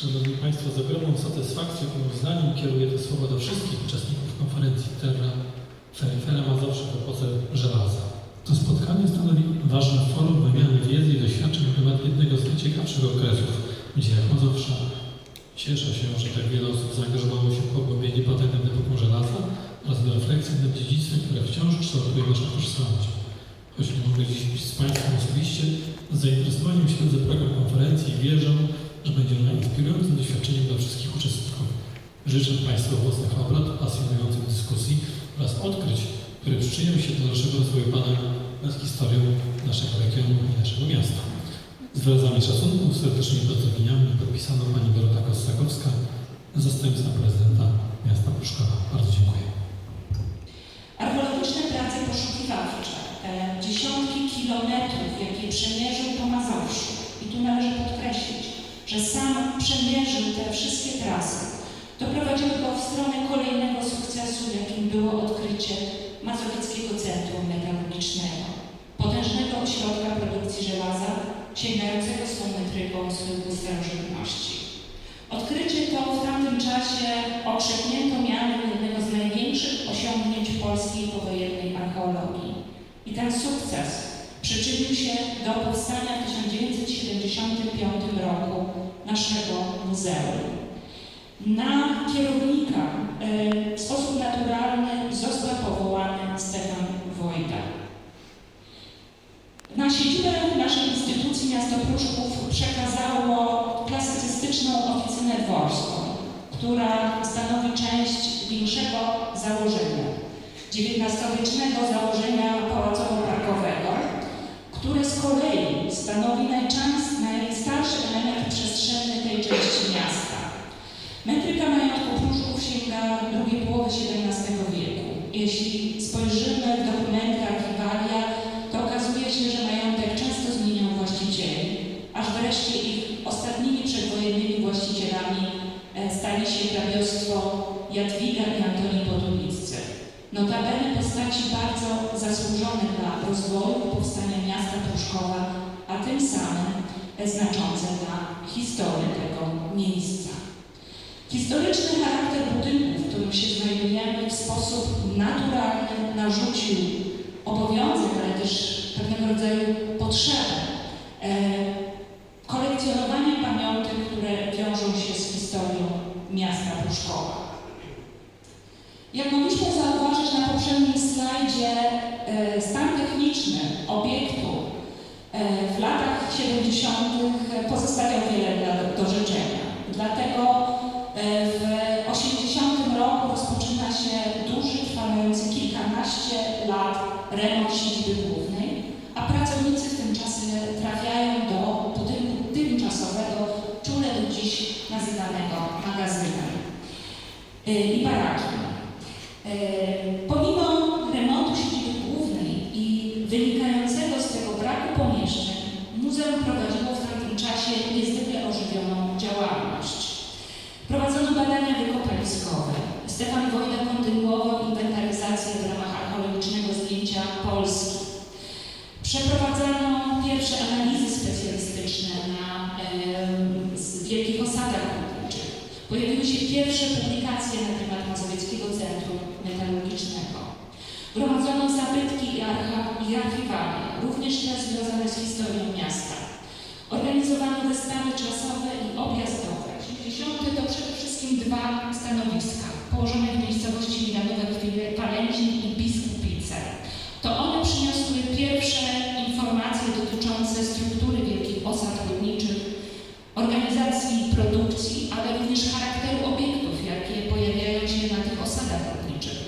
Szanowni Państwo, z ogromną satysfakcją i uznaniem kieruję te słowa do wszystkich uczestników konferencji Terra Ferifera Mazowsza w epoce żelaza. To spotkanie stanowi ważne forum wymiany wiedzy i doświadczeń na temat jednego z najciekawszych okresów w dziejach Mazowsza. Cieszę się, że tak wiele osób zaangażowało się w pogłębienie nad epoką żelaza oraz w refleksję nad dziedzictwem, które wciąż kształtuje naszą tożsamość. Choć nie mogę dziś być z Państwem osobiście, z zainteresowaniem śledzę program konferencji i wierzę, że będzie ona inspirującym doświadczeniem dla wszystkich uczestników. Życzę Państwu owocnych obrad, pasjonujących dyskusji oraz odkryć, które przyczynią się do naszego rozwoju badań nad historią naszego regionu i naszego miasta. Z wyrazami szacunku, serdecznymi pozdrowieniami podpisano Pani Dorota Kossakowska, zastępca prezydenta miasta Pruszkowa. Bardzo dziękuję. Archeologiczne prace poszukiwawcze, te dziesiątki kilometrów, jakie przemierzył po Mazowszu, i tu należy podkreślić, że sam przemierzył te wszystkie trasy, doprowadziły go w stronę kolejnego sukcesu, jakim było odkrycie Mazowieckiego Centrum Metalurgicznego, potężnego ośrodka produkcji żelaza, sięgającego swą metryką schyłku starożytności. Odkrycie to w tamtym czasie okrzepnięto mianem jednego z największych osiągnięć polskiej powojennej archeologii. I ten sukces przyczynił się do powstania w 1975 roku naszego muzeum. Na kierownika e, w sposób naturalny został powołany Stefan Wojda. Na siedzibę naszej instytucji miasto Pruszków przekazało klasycystyczną oficynę dworską, która stanowi część większego założenia, XIX-wiecznego założenia pałacowo-parkowego, które z kolei stanowi najstarszy element przestrzenny tej części miasta. Metryka majątku Pruszków sięga drugiej połowy XVII wieku. Jeśli spojrzymy w archiwalia, to okazuje się, że majątek często zmieniał właścicieli, aż wreszcie ich ostatnimi przedwojennymi właścicielami e, stali się hrabiostwo Jadwiga i Antoni Podubiccy. Notabene postaci bardzo zasłużone dla rozwoju i powstania miasta Pruszkowa, a tym samym znaczące dla historii tego miejsca. Historyczny charakter budynku, w którym się znajdujemy, w sposób naturalny narzucił obowiązek, ale też pewnego rodzaju potrzebę e, kolekcjonowania pamiątek, które wiążą się z historią miasta Pruszkowa. Jak mogliśmy zauważyć na poprzednim slajdzie, e, stan techniczny obiektu 70. pozostawiał wiele do, do życzenia. Dlatego e, w 80 roku rozpoczyna się duży, trwający kilkanaście lat remont siedziby głównej, a pracownicy w tym czasie trafiają do budynku tymczasowego, czule do dziś nazywanego magazynem e, i barakiem. E, Pomimo remontu siedziby głównej i wynikającego z tego braku pomieszczeń, muzeum prowadziło w czasie niezwykle ożywioną działalność. Prowadzono badania wykopaliskowe. Stefan Wojda kontynuował inwentaryzację w ramach archeologicznego zdjęcia Polski. Przeprowadzano pierwsze analizy specjalistyczne na z wielkich osadach górniczych. Pojawiły się pierwsze publikacje na temat Mazowieckiego Centrum Metalurgicznego. Gromadzono zabytki i, archa- i archiwalia, również te związane z historią miasta. Ale również charakteru obiektów, jakie pojawiają się na tych osadach górniczych.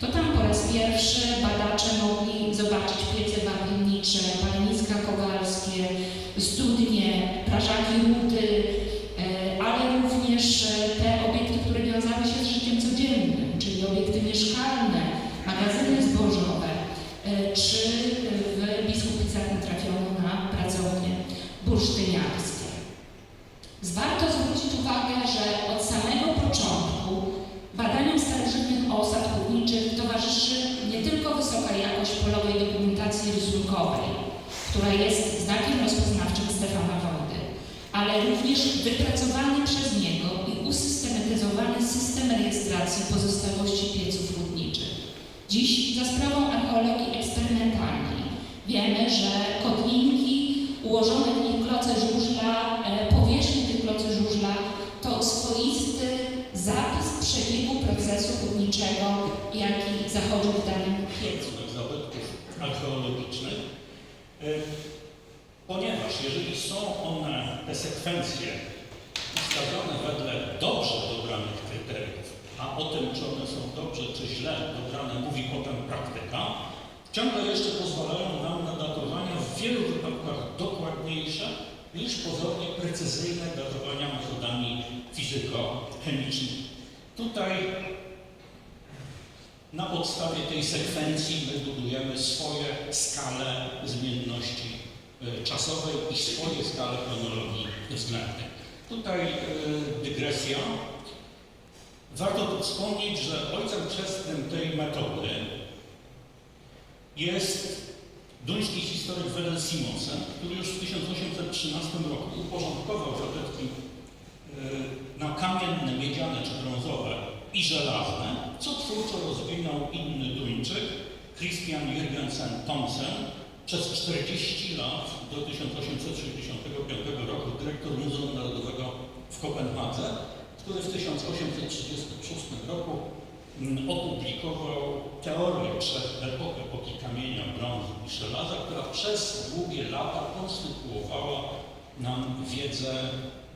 To tam po raz pierwszy badacze mogli zobaczyć piece wapnicze, paleniska kowalskie, studnie, prażaki rudy, e, ale również e, te obiekty, które wiązały się z życiem codziennym, czyli obiekty mieszkalne, wysoka jakość polowej dokumentacji rysunkowej, która jest znakiem rozpoznawczym Stefana Wody, ale również wypracowany przez niego i usystematyzowany system rejestracji pozostałości pieców hutniczych. Dziś za sprawą archeologii eksperymentalnej wiemy, że kotnicy te sekwencje, ustawione wedle dobrze dobranych kryteriów, a o tym, czy one są dobrze czy źle dobrane, mówi potem praktyka, ciągle jeszcze pozwalają nam na datowania w wielu wypadkach dokładniejsze niż pozornie precyzyjne datowania metodami fizyko-chemicznymi. Tutaj na podstawie tej sekwencji my budujemy swoje skale zmienności czasowej i swoje skale chronologii względnej. Tutaj y, dygresja. Warto tu wspomnieć, że ojcem chrzestnym tej metody jest duński historyk Wedel Simonsen, który już w 1813 roku uporządkował zabytki y, na kamienne, miedziane czy brązowe i żelazne, co twórczo rozwinął inny Duńczyk, Christian Jürgensen Thomsen, przez 40 lat do 1865 roku dyrektor Muzeum Narodowego w Kopenhadze, który w 1836 roku mm, opublikował teorię trzech epok, epoki kamienia, brązu i żelaza, która przez długie lata konstytuowała nam wiedzę,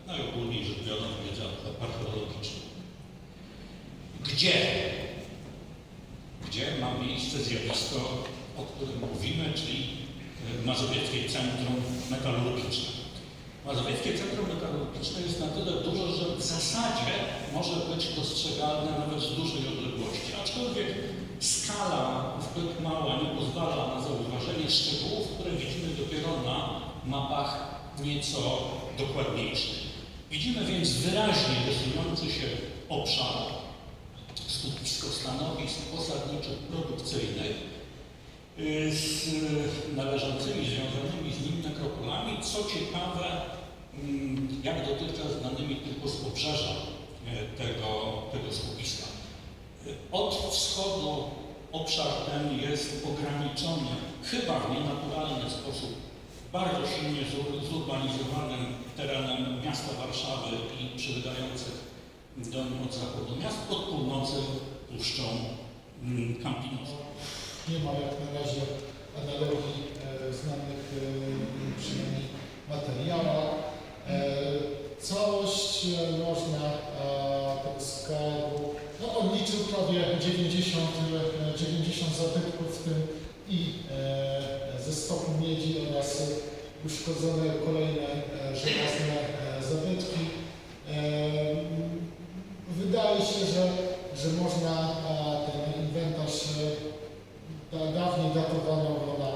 najogólniej rzecz biorąc, wiedzę archeologiczną. Gdzie? Gdzie ma miejsce zjawisko, o którym mówimy, czyli Mazowieckie Centrum Metalurgiczne. Mazowieckie Centrum Metalurgiczne jest na tyle duże, że w zasadzie może być dostrzegalne nawet z dużej odległości, aczkolwiek skala zbyt mała nie pozwala na zauważenie szczegółów, które widzimy dopiero na mapach nieco dokładniejszych. Widzimy więc wyraźnie rysujący się obszar skupisko stanowisk posadniczych produkcyjnych z należącymi, związanymi z nim nekropolami, co ciekawe, mm, jak dotychczas znanymi tylko z obrzeża y, tego, tego skupiska. Y, Od wschodu obszar ten jest ograniczony chyba w nienaturalny sposób bardzo silnie zur- zurbanizowanym terenem miasta Warszawy i przylegających do nim od zachodu miast, od północy Puszczą mm, Kampinoską. Nie ma jak na razie analogii e, znanych e, przynajmniej materiałach. E, całość można tego skarbu, no on liczył prawie 90, e, 90 zabytków, w tym i ze stoku miedzi oraz uszkodzone e, żelazne e, zabytki. E, Wydaje się, że, że można e, ten inwentarz e, da- dawniej datowano go na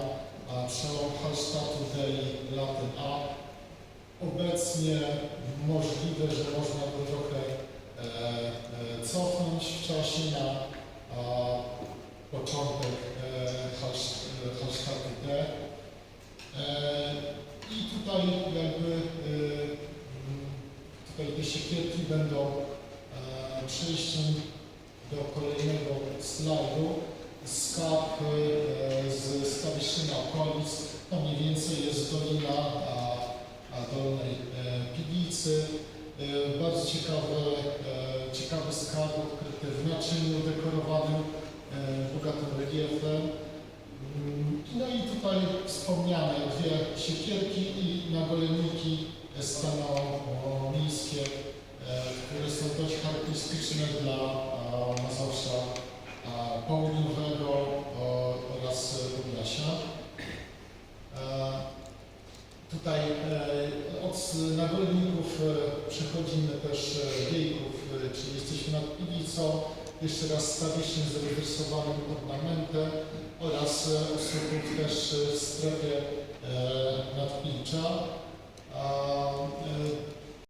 a, przełom Hallstattu D i Latin A. Obecnie możliwe, że można go trochę e, e, cofnąć w czasie na a, początek e, Hallst- e. E, I tutaj jakby tutaj te siekierki będą przejściem do kolejnego slajdu. Skap z Stawiszyna okolic, to mniej więcej jest dolina Dolnej Piwnicy. E, Bardzo ciekawe, e, ciekawy skarb odkryty w naczyniu dekorowanym, e, bogatym reliefem. Mm, No i tutaj wspomniane dwie siekierki i nagolenniki stanowo-miejskie, e, które są dość charakterystyczne dla Mazowsza południowego oraz Podlasia. Tutaj od nagolników e, przechodzimy też e, wiejków, e, czyli jesteśmy nad Piwicą, jeszcze raz stawicznie zarysowanym ornamentem oraz usługów też w strefie nadpilcza.